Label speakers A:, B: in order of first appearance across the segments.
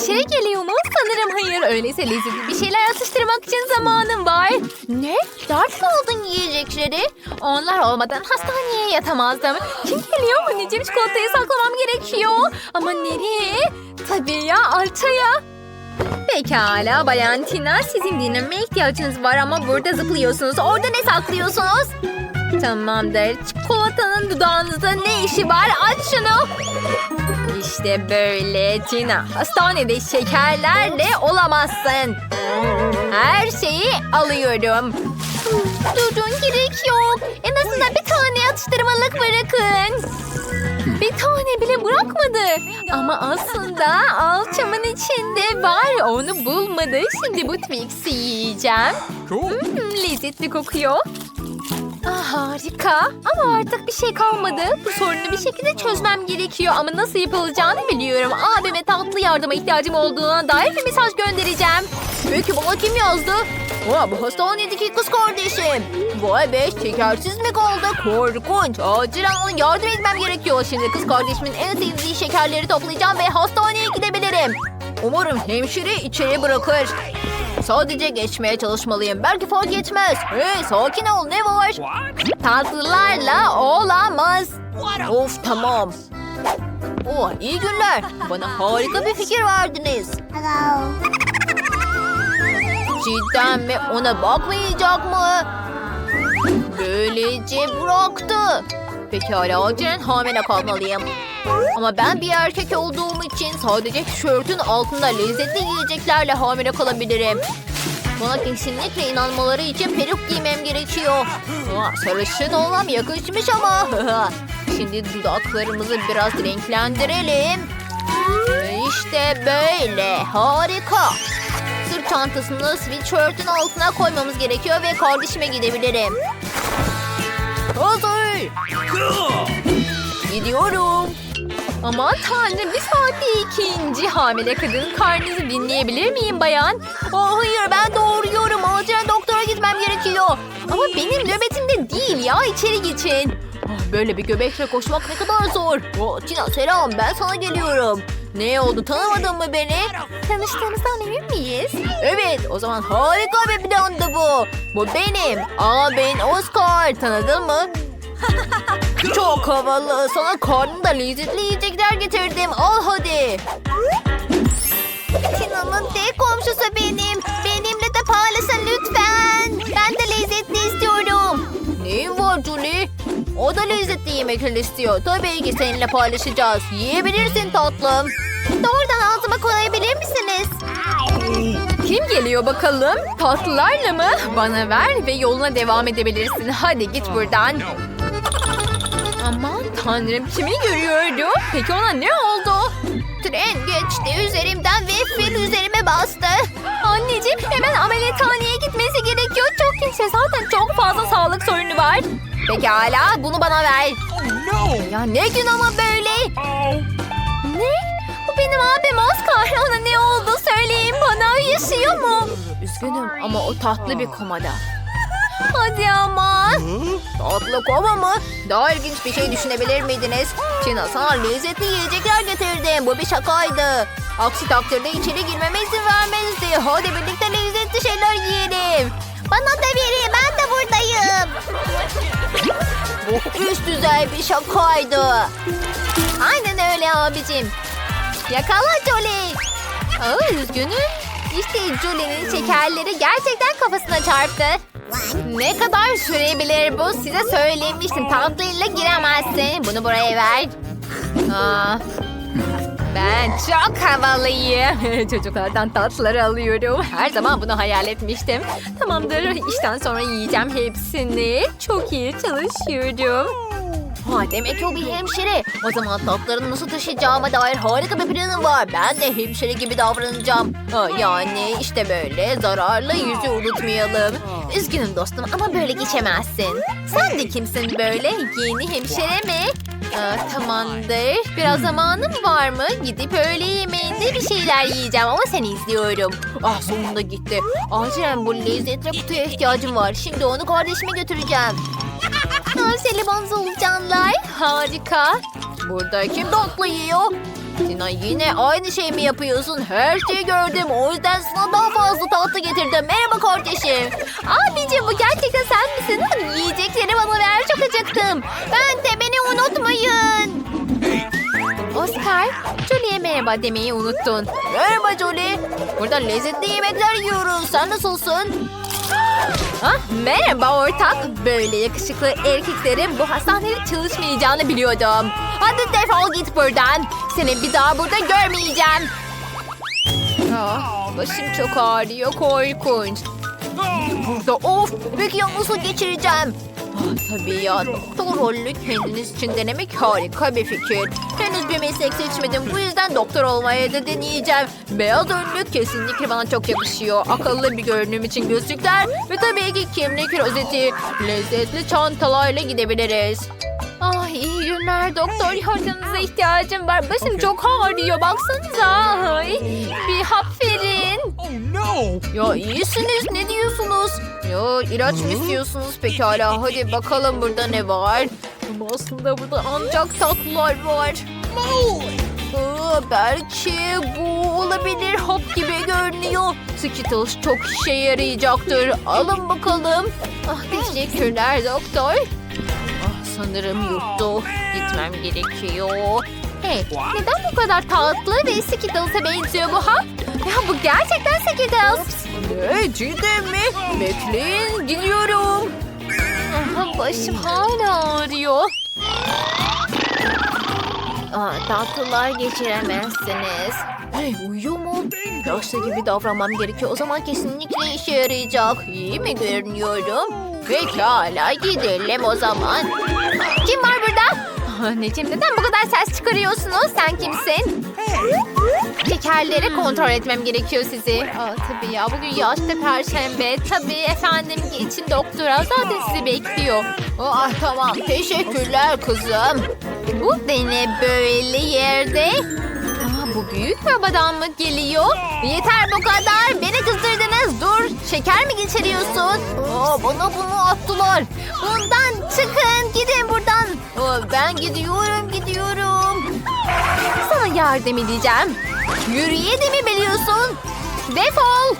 A: Hemşire geliyor mu? Sanırım hayır. Öyleyse lezzetli bir şeyler atıştırmak için zamanım var. Ne? Dert mi aldın yiyecekleri? Onlar olmadan hastaneye yatamazdım. Kim geliyor? Anneciğim çikolatayı saklamam gerekiyor. Ama nereye? Tabii ya alçaya. Pekala Bayan Tina sizin dinlenmeye ihtiyacınız var ama burada zıplıyorsunuz. Orada ne saklıyorsunuz? Tamamdır. Çikolatanın dudağınızda ne işi var? Aç şunu. İşte böyle Tina. Hastanede şekerlerle olamazsın. Her şeyi alıyorum. Durun gerek yok. En azından bir tane atıştırmalık bırakın. Bir tane bile bırakmadı. Ama aslında alçamın içinde var. Onu bulmadı. Şimdi bu Twix'i yiyeceğim. Hmm, lezzetli kokuyor. Ah, harika. Ama artık bir şey kalmadı. Bu sorunu bir şekilde çözmem gerekiyor. Ama nasıl yapılacağını biliyorum. Abime tatlı yardıma ihtiyacım olduğuna dair bir mesaj göndereceğim. Peki bana kim yazdı? Aa, bu hastanedeki kız kardeşim. Vay be şekersiz mi kaldı? Korkunç. Acilen ona yardım etmem gerekiyor. Şimdi kız kardeşimin en sevdiği şekerleri toplayacağım ve hastaneye gidebilirim. Umarım hemşire içeri bırakır. Sadece geçmeye çalışmalıyım. Belki fark etmez. Hey sakin ol ne var? Tatlılarla olamaz. Of tamam. Oh iyi günler. Bana harika bir fikir verdiniz.
B: Hello.
A: Cidden mi? Ona bakmayacak mı? Böylece bıraktı. Pekala acilen hamile kalmalıyım. Ama ben bir erkek olduğum için sadece tişörtün altında lezzetli yiyeceklerle hamile kalabilirim. Buna kesinlikle inanmaları için peruk giymem gerekiyor. Aa, sarışın olmam yakışmış ama. Şimdi dudaklarımızı biraz renklendirelim. İşte böyle. Harika. Sırt çantasını sweatshirt'ün altına koymamız gerekiyor ve kardeşime gidebilirim. Hazır. Gidiyorum. Aman tanrım bir saatte ikinci hamile kadının karnınızı dinleyebilir miyim bayan? Aa, hayır ben doğuruyorum. Acilen doktora gitmem gerekiyor. Ama benim nöbetimde değil ya içeri geçin. Ah, Böyle bir göbekle koşmak ne kadar zor. Oh, Tina selam ben sana geliyorum. Ne oldu tanımadın mı beni? Tanıştığımızdan emin miyiz? Evet o zaman harika bir plandı bu. Bu benim. Abin Oscar tanıdın mı? Çok havalı. Sana karnında lezzetli yiyecekler getirdim. Al hadi.
B: Tina'nın tek komşusu benim. Benimle de paylaşın lütfen. Ben de lezzetli istiyorum.
A: Neyin var Julie? O da lezzetli yemekler istiyor. Tabii ki seninle paylaşacağız. Yiyebilirsin tatlım.
B: Doğrudan ağzıma koyabilir misiniz?
A: Kim geliyor bakalım? Tatlılarla mı? Bana ver ve yoluna devam edebilirsin. Hadi git buradan. Aman tanrım kimi görüyordu? Peki ona ne oldu?
B: Tren geçti üzerimden ve fil üzerime bastı.
A: Anneciğim hemen ameliyathaneye gitmesi gerekiyor. Çok gençse zaten çok fazla sağlık sorunu var. Pekala bunu bana ver.
C: No.
A: Ya ne gün ama böyle. Ne? Bu benim abim Oscar. Ona ne oldu söyleyin bana. Yaşıyor mu? Üzgünüm ama o tatlı bir komada. Hadi ama. Tatlı koma mı? Daha ilginç bir şey düşünebilir miydiniz? Çina sana lezzetli yiyecekler getirdim. Bu bir şakaydı. Aksi takdirde içeri girmeme izin vermezdi. Hadi birlikte lezzetli şeyler yiyelim.
B: Bana da verin ben de buradayım.
A: Bu üst düzey bir şakaydı. Aynen öyle abicim. Yakala Jolie. Aa, üzgünüm. İşte Jolie'nin şekerleri gerçekten kafasına çarptı. Ne kadar sürebilir bu? Size söylemiştim. Tatlıyla giremezsin. Bunu buraya ver. Aa, ben çok havalıyım. Çocuklardan tatlıları alıyorum. Her zaman bunu hayal etmiştim. Tamamdır. İşten sonra yiyeceğim hepsini. Çok iyi çalışıyorum. Ha, demek o bir hemşire. O zaman tatlarını nasıl taşıyacağıma dair harika bir planım var. Ben de hemşire gibi davranacağım. Ha, yani işte böyle zararlı yüzü unutmayalım. Üzgünüm dostum ama böyle geçemezsin. Sen de kimsin böyle? Yeni hemşire mi? Aa, tamamdır. Biraz zamanım var mı? Gidip öğle yemeğinde bir şeyler yiyeceğim ama seni izliyorum. Ah sonunda gitti. Acilen bu lezzetli kutuya ihtiyacım var. Şimdi onu kardeşime götüreceğim. Aa, Jelibon solucanlar. Harika. Burada kim tatlı yiyor? Tina yine aynı şey mi yapıyorsun? Her şeyi gördüm. O yüzden sana daha fazla tatlı getirdim. Merhaba kardeşim. Abicim bu gerçekten sen misin? Hadi yiyecekleri bana ver. Çok acıktım. Ben de beni unutmayın. Oscar, Jolie'ye merhaba demeyi unuttun. Merhaba Jolie. Burada lezzetli yemekler yiyoruz. Sen nasılsın? Ah, merhaba ortak. Böyle yakışıklı erkeklerin bu hastanede çalışmayacağını biliyordum. Hadi defol git buradan. Seni bir daha burada görmeyeceğim. Ah, başım çok ağrıyor korkunç. Burada of peki ya nasıl geçireceğim? Tabii ya doktor rolünü kendiniz için denemek harika bir fikir. Henüz bir meslek seçmedim bu yüzden doktor olmaya da deneyeceğim. Beyaz önlük kesinlikle bana çok yakışıyor. Akıllı bir görünüm için gözlükler ve tabii ki kimlik rozeti. Lezzetli çantalarla gidebiliriz. Ah iyi günler doktor yardımınıza ihtiyacım var. Başım çok ağrıyor baksanıza. Ya iyisiniz ne diyorsunuz? Ya ilaç mı istiyorsunuz pekala hadi bakalım burada ne var? Ama aslında burada ancak tatlılar var. Aa, belki bu olabilir hap gibi görünüyor. Skittles çok işe yarayacaktır. Alın bakalım. Ah, teşekkürler doktor. Ah, sanırım yuttu. Gitmem gerekiyor. Hey, neden bu kadar tatlı ve Skittles'a benziyor bu ha? Ya bu gerçekten Skittles. Ne cidden mi? Bekleyin gidiyorum. Aha, başım hala ağrıyor. Aa, tatlılar geçiremezsiniz. Hey uyuyor mu? Yaşlı gibi davranmam gerekiyor. O zaman kesinlikle işe yarayacak. İyi mi görünüyorum? Pekala gidelim o zaman. Kim var burada? Anneciğim neden bu kadar ses çıkarıyorsunuz? Sen kimsin? Şekerleri kontrol etmem gerekiyor sizi. Aa, tabii ya bugün yaşta perşembe. Tabii efendim için doktora zaten sizi bekliyor. Aa, tamam teşekkürler kızım. Bu ne böyle yerde? Bu büyük babadan mı geliyor? Yeter bu kadar. Beni kızdırdınız. Dur. Şeker mi geçiriyorsun? Aa, bana bunu attılar. Bundan çıkın. Gidin buradan. Aa, ben gidiyorum gidiyorum. Sana yardım edeceğim. Yürüye mi biliyorsun? Defol.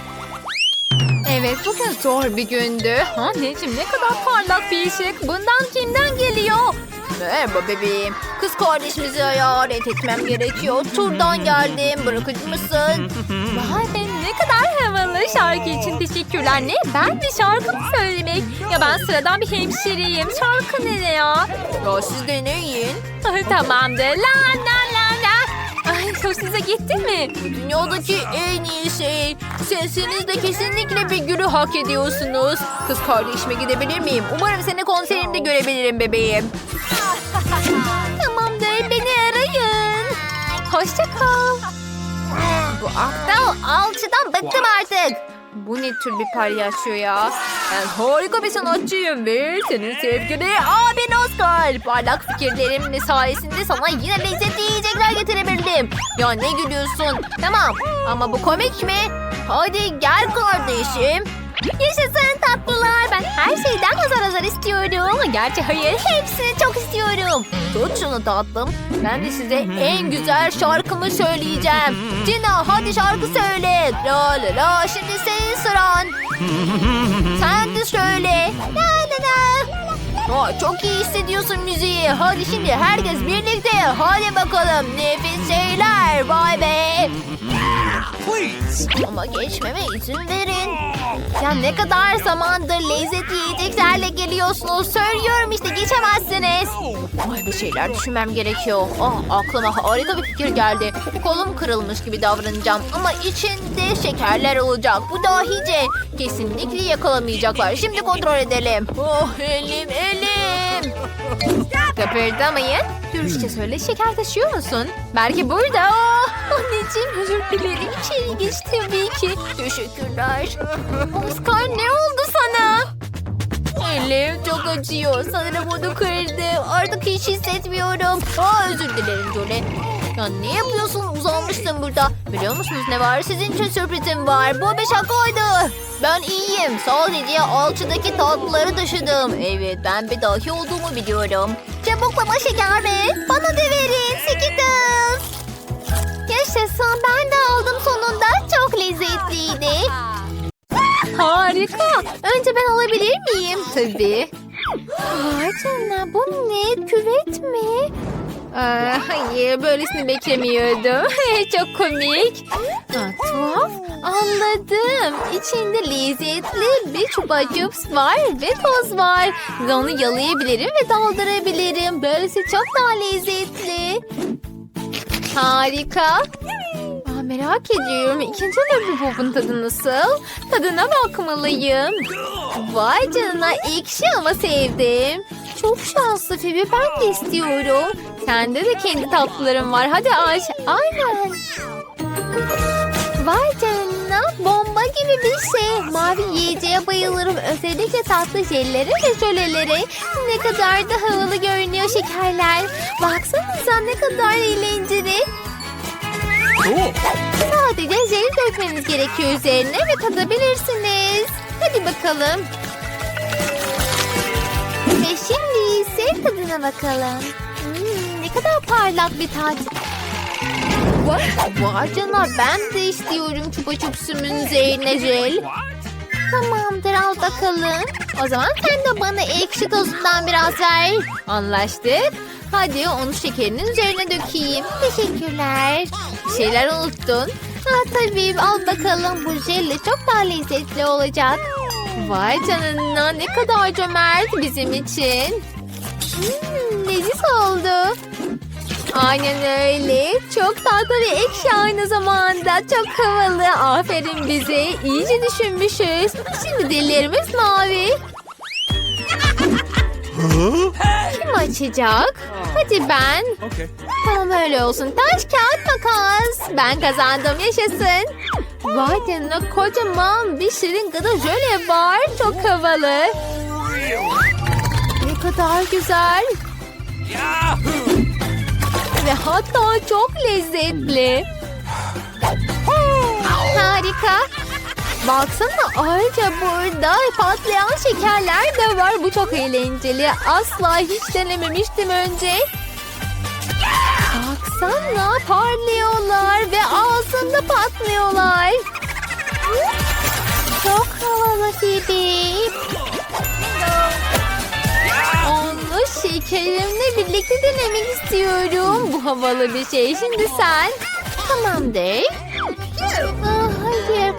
A: Evet bugün zor bir gündü. Anneciğim ne kadar parlak bir ışık. Bundan kimden geliyor? Merhaba bebeğim. Kız kardeşimizi ziyaret etmem gerekiyor. Turdan geldim. Bırakıcı mısın? Vay be ne kadar havalı. Şarkı için teşekkürler. Ne? Ben bir şarkı mı söylemek? Ya ben sıradan bir hemşireyim. Şarkı ne ya? Ya siz deneyin. Tamamdır. La la. Hoşunuza gitti mi? Dünyadaki en iyi şey. Sesiniz de kesinlikle bir gülü hak ediyorsunuz. Kız kardeşime gidebilir miyim? Umarım seni konserimde görebilirim bebeğim. Tamamdır beni arayın. Hoşça kal. Bu aptal alçıdan bıktım artık. Bu ne tür bir palyaço ya? Ben harika bir sanatçıyım ve senin sevgili abin Oscar. Parlak fikirlerim sayesinde sana yine lezzetli yiyecekler getirebildim. Ya ne gülüyorsun? Tamam ama bu komik mi? Hadi gel kardeşim. Yaşasın tatlılar. Ben her şeyden azar azar istiyorum. Gerçi hayır hepsini çok istiyorum. Tut şunu tatlım. Ben de size en güzel şarkımı söyleyeceğim. Cina hadi şarkı söyle. La la la şimdi senin sıran. Sen de söyle. La la la. Aa, çok iyi hissediyorsun müziği. Hadi şimdi herkes birlikte. Hadi bakalım. Nefis şeyler. Vay be.
C: Please!
A: Ama geçmeme izin verin. Ya ne kadar zamandır lezzetli yiyeceklerle geliyorsunuz. Söylüyorum işte geçemezsiniz. Vay bir şeyler düşünmem gerekiyor. Ah aklıma harika bir fikir geldi. Kolum kırılmış gibi davranacağım. Ama içinde şekerler olacak. Bu dahice. Kesinlikle yakalamayacaklar. Şimdi kontrol edelim. Oh elim elim. Kıpırdamayın. Dürüstçe söyle şeker taşıyor musun? Belki burada. Oh, anneciğim özür dilerim. İçeri geç tabii ki. Teşekkürler. Oscar ne oldu sana? Elim çok acıyor. Sanırım onu kırdı. Artık hiç hissetmiyorum. Aa, özür dilerim Jolie. Ya ne yapıyorsun? Uzanmıştım burada. Biliyor musunuz ne var? Sizin için sürprizim var. Bu bir şakaydı. Ben iyiyim. Sadece alçıdaki tatlıları taşıdım. Evet ben bir dahi olduğumu biliyorum. Çabuk bana şeker ver. Bana da verin. Skittles.
B: Yaşasın ben de aldım sonunda. Çok lezzetliydi.
A: Harika. Önce ben alabilir miyim? Tabii. Vay canına bu ne? Küvet mi? Aa, hayır böylesini beklemiyordum. Çok komik. Aa, tuhaf. Anladım. İçinde lezzetli bir çupa var ve toz var. Onu yalayabilirim ve daldırabilirim. Böylesi çok daha lezzetli. Harika. Merak ediyorum. İkinci lollipopun tadı nasıl? Tadına bakmalıyım. Vay canına ekşi ama sevdim. Çok şanslı Phoebe ben de istiyorum. Sende de kendi tatlıların var. Hadi aç. Aynen. Vay canına bomba gibi bir şey. Mavi yiyeceğe bayılırım. Özellikle tatlı jellere ve jölelere. Ne kadar da havalı görünüyor şekerler. Baksanıza ne kadar eğlenceli.
C: Cool.
A: Sadece jeli dökmeniz gerekiyor üzerine ve tadabilirsiniz. Hadi bakalım. Ve şimdi ise tadına bakalım. Hmm, ne kadar parlak bir tat. Vay canına ben de istiyorum çupa çupsumun üzerine jel. Tamamdır al bakalım. O zaman sen de bana ekşi tozundan biraz ver. Anlaştık. Hadi onu şekerinin üzerine dökeyim. Teşekkürler. Bir şeyler unuttun. Ha tabii al bakalım bu jelle çok daha lezzetli olacak. Vay canına ne kadar cömert bizim için. Hmm, leziz oldu. Aynen öyle. Çok tatlı ve ekşi aynı zamanda. Çok havalı. Aferin bize. İyice düşünmüşüz. Şimdi dillerimiz mavi. Kim açacak? Hadi ben. Tamam öyle olsun. Taş kağıt makas. Ben kazandım yaşasın. Vay canına kocaman bir şirin gıda jöle var. Çok havalı. Ne kadar güzel. Ve hatta çok lezzetli. Harika. Baksana ayrıca burada patlayan şekerler de var. Bu çok eğlenceli. Asla hiç denememiştim önce. Baksana parlıyorlar ve ağzında patlıyorlar. Çok havalı Phoebe. Onu şekerimle birlikte denemek istiyorum. Bu havalı bir şey. Şimdi sen. Tamamdır.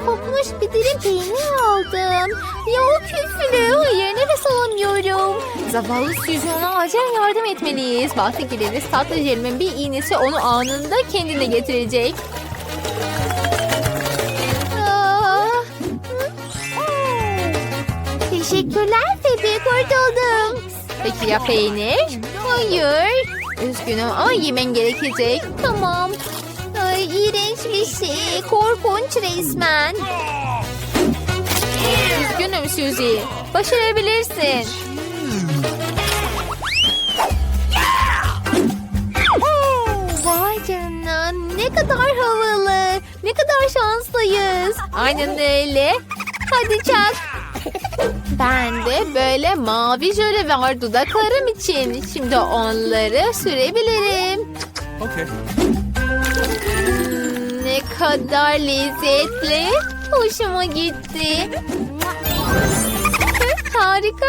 A: Kopmuş bir dilim peynir aldım. Ya o küflü. Hayır nefes alamıyorum. Zavallı Suzyon'a acil yardım etmeliyiz. Bahse gireriz tatlı jelimin bir iğnesi onu anında kendine getirecek. Ah. Teşekkürler Phoebe kurtuldum. Peki ya peynir? Hayır. Üzgünüm ama yemen gerekecek. Tamam. Şey. Korkunç resmen. Üzgünüm Suzy. Başarabilirsin. Vay canına ne kadar havalı. Ne kadar şanslıyız. Aynen öyle. Hadi çak. Ben de böyle mavi jöle var dudaklarım için. Şimdi onları sürebilirim.
C: Okay.
A: Ne kadar lezzetli. Hoşuma gitti. Harika.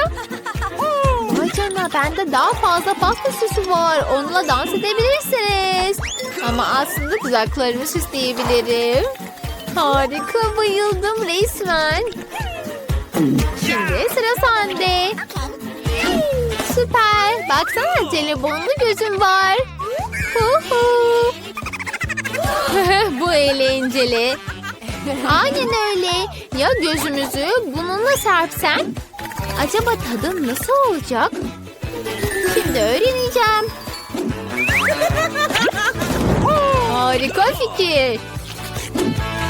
A: Vay canına bende daha fazla pasta süsü var. Onunla dans edebilirsiniz. Ama aslında dudaklarımı süsleyebilirim. Harika bayıldım resmen. Şimdi sıra sende. Süper. Baksana jelibonlu gözüm var. Hu hu. Bu eğlenceli. Aynen öyle. Ya gözümüzü bununla serpsen? Acaba tadı nasıl olacak? Şimdi öğreneceğim. Harika fikir.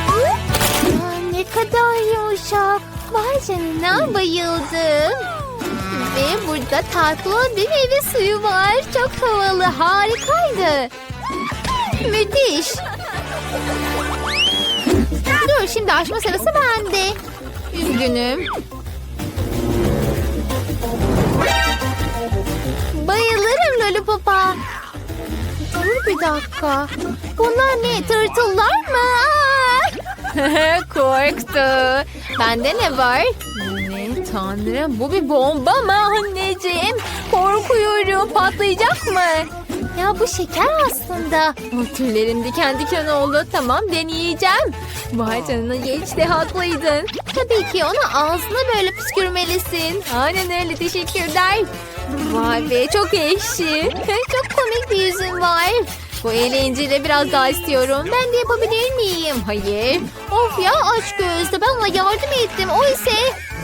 A: Aa, ne kadar yumuşak. Vay canına bayıldım. Ve burada tatlı bir meyve suyu var. Çok havalı, harikaydı. Müthiş. Dur şimdi açma sırası bende. Üzgünüm. Bayılırım Lollipop'a. Dur bir dakika. Bunlar ne? Tırtıllar mı? Korktu. Bende ne var? Ne tanrım bu bir bomba mı anneciğim? Korkuyorum patlayacak mı? Ya bu şeker aslında. O tüylerim diken diken oldu. Tamam deneyeceğim. Vay canına geçti haklıydın. Tabii ki onu ağzına böyle püskürmelisin. Aynen öyle teşekkürler. Vay be çok ekşi. çok komik bir yüzün var. Bu eğlenceyle biraz daha istiyorum. Ben de yapabilir miyim? Hayır. Of ya aç gözlü. Ben ona yardım ettim. O ise...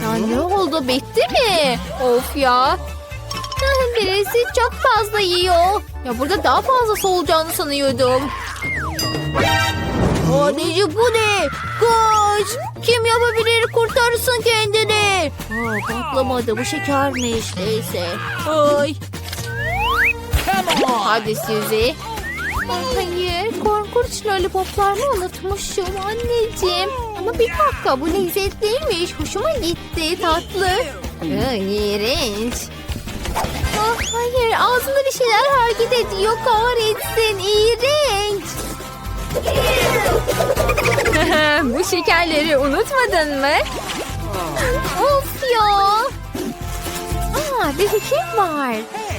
A: Ya ne oldu? Bitti mi? Of ya. Birisi çok fazla yiyor. Ya burada daha fazlası olacağını sanıyordum. Anneciğim bu ne? Koş! Kim yapabilir kurtarsın kendini. Aa, patlamadı bu şekermiş. Neyse. Ay. Hadi Suzy. Hayır, korkunç lollipoplarımı unutmuşum anneciğim. Ama bir dakika bu lezzetliymiş. Hoşuma gitti tatlı. İğrenç. Ah, hayır ağzımda bir şeyler hareket ediyor kahretsin iğrenç. Bu şekerleri unutmadın mı? of ya. Aa, bir fikrim var.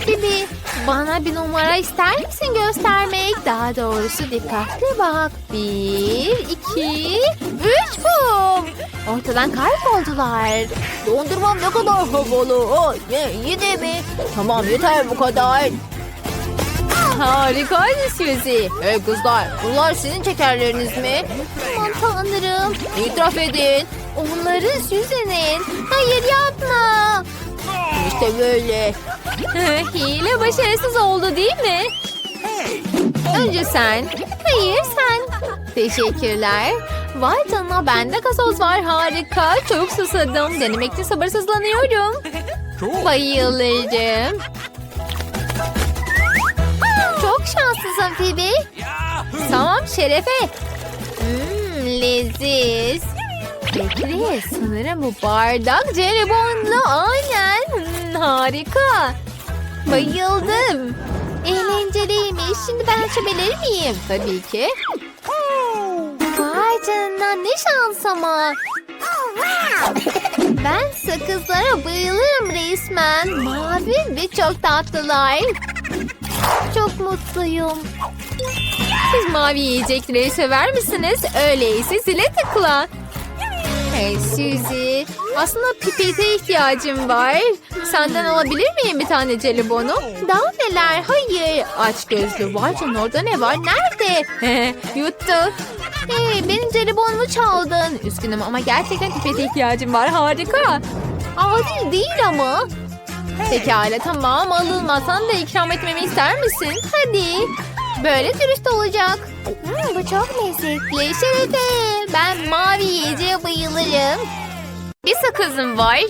A: Bibi bana bir numara ister misin göstermek? Daha doğrusu dikkatli bak. Bir, iki, üç bum. Ortadan kayboldular. Dondurmam ne kadar havalı. Ne, yine mi? Tamam yeter bu kadar. Harikaydı Suzy. Hey kızlar bunlar sizin şekerleriniz mi? Aman tanrım. İtiraf edin. Onların Suzy'nin. Hayır yapma. İşte böyle. Hile başarısız oldu değil mi? Önce sen. Hayır sen. Teşekkürler. Vay canına bende gazoz var harika. Çok susadım. Denemek için sabırsızlanıyorum. Bayılırım. Çok şanslısın Phoebe. Tamam şerefe. Hmm, leziz. Bekle sanırım bu bardak jelibonlu. Aynen. Hmm, harika. Bayıldım. Eğlenceliymiş. Şimdi ben açabilir miyim? Tabii ki. Vay canına ne şans ama. Ben sakızlara bayılırım resmen. Mavi ve çok tatlılar. Çok mutluyum. Siz mavi yiyecekleri sever misiniz? Öyleyse zile tıkla. Hey Suzy. Aslında pipete ihtiyacım var. Senden alabilir miyim bir tane jelibonu? Daha neler? Hayır. Aç gözlü. Vay canına orada ne var? Nerede? Yuttu. Hey benim jelibonumu çaldın. Üzgünüm ama gerçekten pipete ihtiyacım var. Harika. Adil değil ama. Pekala tamam alınmasan da ikram etmemi ister misin? Hadi. Böyle dürüst olacak. Hmm, bu çok lezzetli. Şerefe. Ben mavi yiyeceğe bayılırım. Bir sakızım var.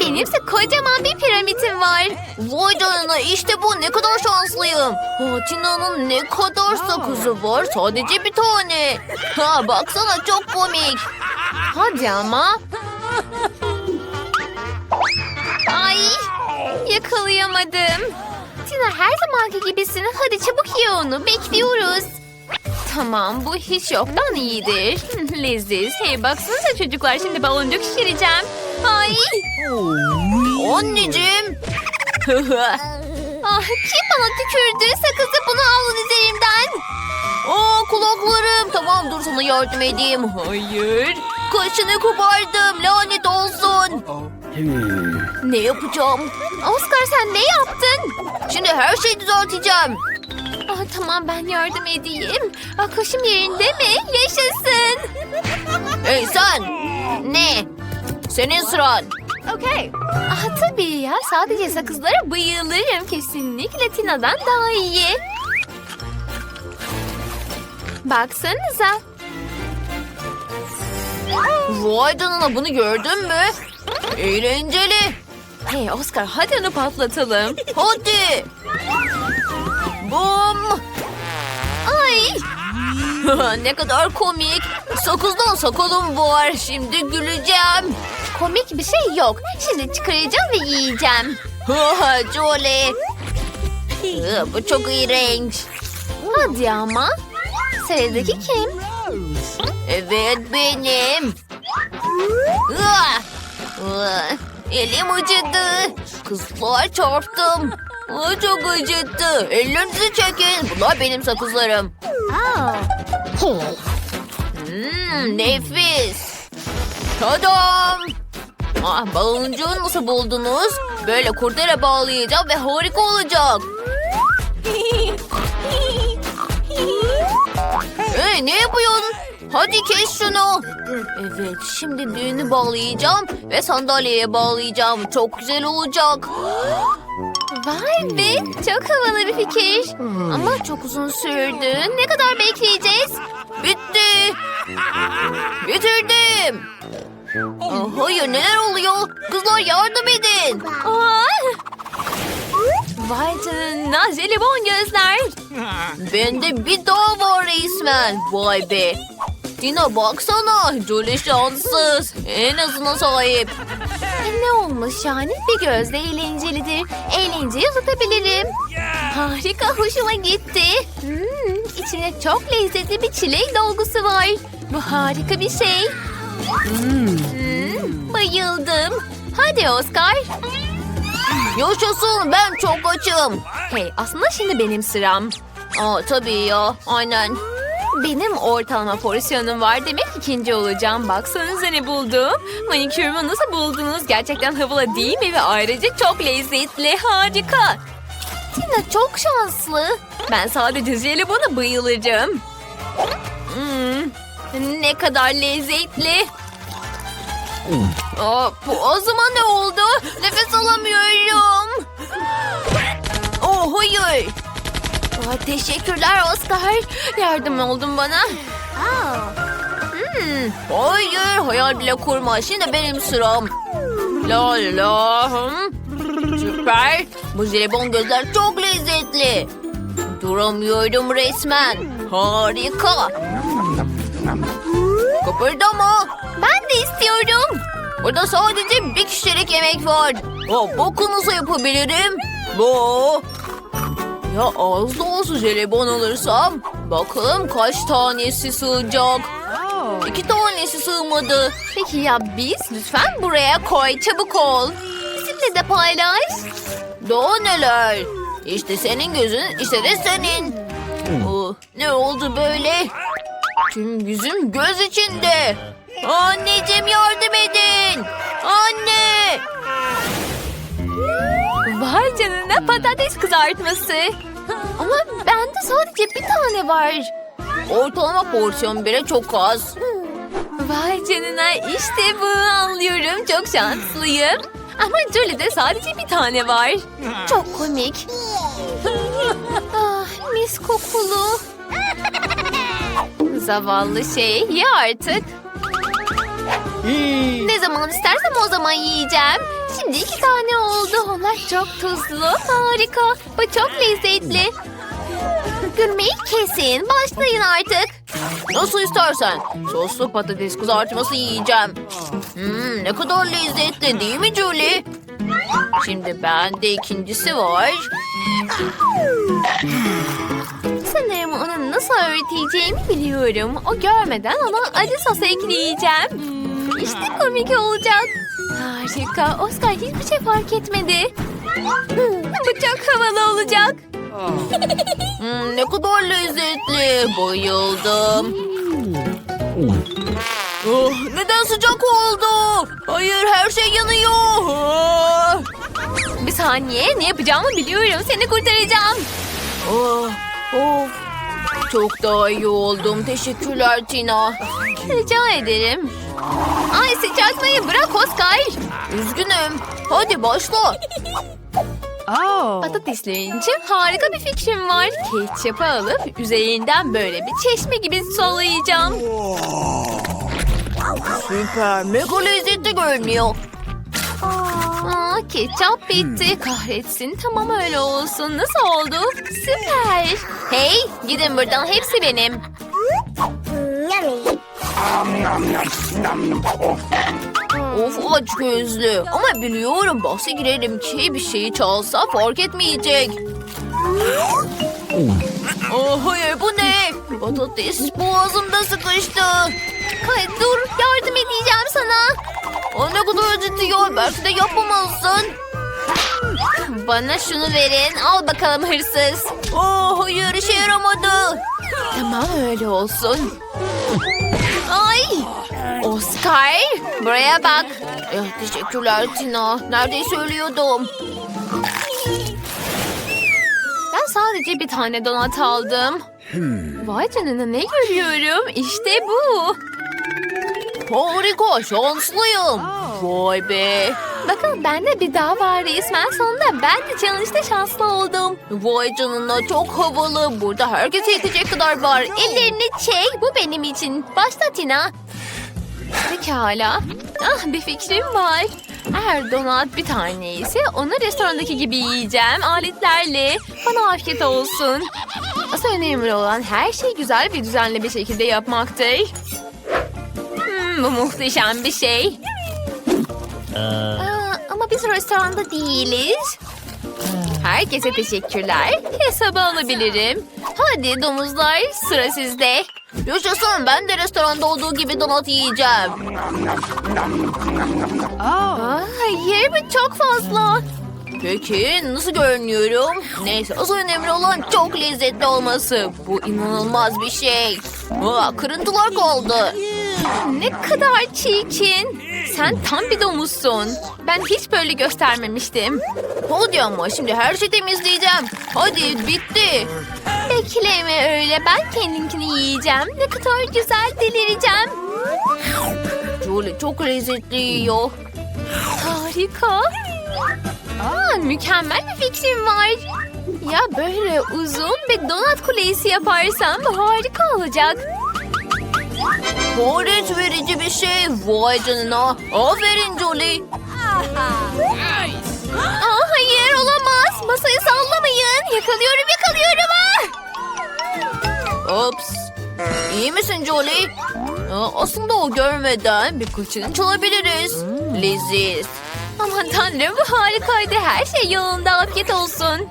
A: Benimse kocaman bir piramitim var. Vay canına işte bu ne kadar şanslıyım. Ha, Tina'nın ne kadar sakızı var sadece bir tane. Ha baksana çok komik. Hadi ama. Ay yakalayamadım. Tina her zamanki gibisin. Hadi çabuk ye onu. Bekliyoruz. Tamam bu hiç yoktan iyidir. Leziz. Hey baksanıza çocuklar şimdi baloncuk şişireceğim. Ay. Anneciğim. ah, kim bana tükürdü? Sakızı bunu alın üzerimden. Aa kulaklarım. Tamam dur sana yardım edeyim. Hayır. Kaşını kopardım. Lanet olsun. Ne yapacağım? Oscar sen ne yaptın? Şimdi her şeyi düzelteceğim. Ah, tamam ben yardım edeyim. Ah, kaşım yerinde mi? Yaşasın. Hey sen! Ne? Senin sıran. Okay. Ah, tabii ya sadece sakızlara bayılırım. Kesinlikle Tina'dan daha iyi. Baksanıza. Vay canına bunu gördün mü? Eğlenceli. Hey Oscar hadi onu patlatalım. Hadi. Bum. Ay. ne kadar komik. Sakızdan sakalım var. Şimdi güleceğim. Komik bir şey yok. Şimdi çıkaracağım ve yiyeceğim. Jolie. Bu çok iğrenç. Hadi ama. Sıradaki kim?
B: Evet benim. Elim acıdı. Kızlar çarptım. Ah, Çok acıttı. Ellerinizi çekin. Bunlar benim sakızlarım. Hmm, nefis. Tadam. Ah, baloncuğu nasıl buldunuz? Böyle kurdele bağlayacağım ve harika olacak. Hey, ne yapıyorsun? Hadi kes şunu. Evet, şimdi düğünü bağlayacağım ve sandalyeye bağlayacağım. Çok güzel olacak.
A: Vay be çok havalı bir fikir. Ama çok uzun sürdü. Ne kadar bekleyeceğiz?
B: Bitti. Bitirdim. Aa, hayır, neler oluyor? Kızlar yardım edin.
A: Aa! Vay canına jelibon gözler.
B: Bende bir daha var resmen. Vay be. Tina baksana. Jolie şanssız. En azına sahip.
A: E, ne olmuş yani? Bir gözle eğlencelidir. Eğlenceyi uzatabilirim. Harika hoşuma gitti. Hmm, içine çok lezzetli bir çilek dolgusu var. Bu harika bir şey. Hmm, bayıldım. Hadi Oscar.
B: Yaşasın ben çok açım.
A: Hey aslında şimdi benim sıram.
B: Aa tabii ya. Aynen.
A: Benim ortalama porsiyonum var demek ikinci olacağım. Baksanıza ne buldum. Manikürümü nasıl buldunuz? Gerçekten havalı değil mi? Ve ayrıca çok lezzetli. Harika. Tina çok şanslı. Ben sadece jelibona bayılacağım. Hmm, ne kadar lezzetli. Aa, zaman ne oldu? Nefes alamıyorum. Oh hayır. Aa, teşekkürler Oscar. Yardım oldun bana. Hmm,
B: Hayır hayal bile kurma. Şimdi benim sıram. La la hım. Süper. Bu jelibon gözler çok lezzetli. Duramıyorum resmen. Harika. Kıpırdama.
A: ben de istiyorum.
B: Burada sadece bir kişilik yemek var. O boku nasıl yapabilirim? Bu. Ya az da olsa jelibon alırsam. Bakalım kaç tanesi sığacak. İki tanesi sığmadı.
A: Peki ya biz? Lütfen buraya koy. Çabuk ol. Bizimle de paylaş.
B: Daha neler? İşte senin gözün, işte de senin. Oh, ne oldu böyle? Tüm yüzüm göz içinde. Anneciğim yardım edin. Anne.
A: Vay canına patates kızartması. Ama bende sadece bir tane var.
B: Ortalama porsiyon bile çok az.
A: Vay canına işte bu anlıyorum. Çok şanslıyım. Ama Jolie'de sadece bir tane var. Çok komik. ah, mis kokulu. Zavallı şey ye artık. Ne zaman istersem o zaman yiyeceğim. Şimdi iki tane oldu. Onlar çok tuzlu. Harika. Bu çok lezzetli. Gülmeyi kesin. Başlayın artık.
B: Nasıl istersen. Soslu patates kızartması yiyeceğim. Hmm, ne kadar lezzetli değil mi Julie? Şimdi bende ikincisi var.
A: Sanırım onu nasıl öğreteceğimi biliyorum. O görmeden ona acı sos ekleyeceğim. İşte komik olacak. Harika. Oscar hiçbir şey fark etmedi. Bu çok havalı olacak.
B: Hmm, ne kadar lezzetli. Bayıldım. Oh, neden sıcak oldu? Hayır her şey yanıyor. Ah,
A: Bir saniye ne yapacağımı biliyorum. Seni kurtaracağım.
B: oh, of. Çok daha iyi oldum. Teşekkürler Tina.
A: Rica ederim. Ay sıçratmayı bırak Oscar.
B: Üzgünüm. Hadi başla.
A: Patateslerin için harika bir fikrim var. Ketçapı alıp üzerinden böyle bir çeşme gibi sulayacağım.
B: Süper. Mega lezzetli görünüyor.
A: Aa, ketçap bitti. Kahretsin. Tamam öyle olsun. Nasıl oldu? Süper. Hey gidin buradan. Hepsi benim.
B: Of aç gözlü. Ama biliyorum bahse girerim ki bir şeyi çalsa fark etmeyecek. Oh, hayır bu ne? Patates boğazımda sıkıştı.
A: Ay, dur yardım edeceğim sana.
B: O ne kadar acıtıyor. Belki de yapmamalısın.
A: Bana şunu verin. Al bakalım hırsız.
B: Oh, hayır işe yaramadı.
A: Tamam öyle olsun. Ay! Oscar buraya bak.
B: Eh, teşekkürler Tina. Neredeyse ölüyordum.
A: Ben sadece bir tane donat aldım. Vay canına ne görüyorum? İşte bu.
B: Harika, şanslıyım. Vay be.
A: Bakın bende bir daha var resmen. Sonunda ben de challenge'da şanslı oldum.
B: Vay canına çok havalı. Burada herkese yetecek kadar var.
A: Ellerini çek. Bu benim için. Başla Tina. Pekala. Ah bir fikrim var. Eğer donat bir tane ise onu restorandaki gibi yiyeceğim aletlerle. Bana afiyet olsun. Asıl önemli olan her şeyi güzel ve düzenli bir şekilde yapmaktır. Hmm, bu muhteşem bir şey. Aa, ama biz restoranda değiliz. Herkese teşekkürler. Hesabı alabilirim. Hadi domuzlar sıra sizde.
B: Yaşasın ben de restoranda olduğu gibi donat yiyeceğim.
A: Aa, hayır bu çok fazla.
B: Peki nasıl görünüyorum? Neyse asıl önemli olan çok lezzetli olması. Bu inanılmaz bir şey. Aa, kırıntılar kaldı.
A: Ne kadar çirkin. Sen tam bir domuzsun. Ben hiç böyle göstermemiştim.
B: Hadi ama şimdi her şeyi temizleyeceğim. Hadi bitti.
A: Bekleme öyle. Ben kendinkini yiyeceğim. Ne kadar güzel delireceğim.
B: Julie çok lezzetli yiyor.
A: Harika. Aa, mükemmel bir fikrim var. Ya böyle uzun bir donat kulesi yaparsam harika olacak.
B: Hayret verici bir şey. Vay canına. Aferin Julie.
A: Aa, hayır olamaz. Masayı sallamayın. Yakalıyorum yakalıyorum. Ah!
B: Ops. İyi misin Jolie? Aa, aslında o görmeden birkaçını çalabiliriz. Leziz.
A: Aman tanrım bu harikaydı. Her şey yolunda afiyet olsun.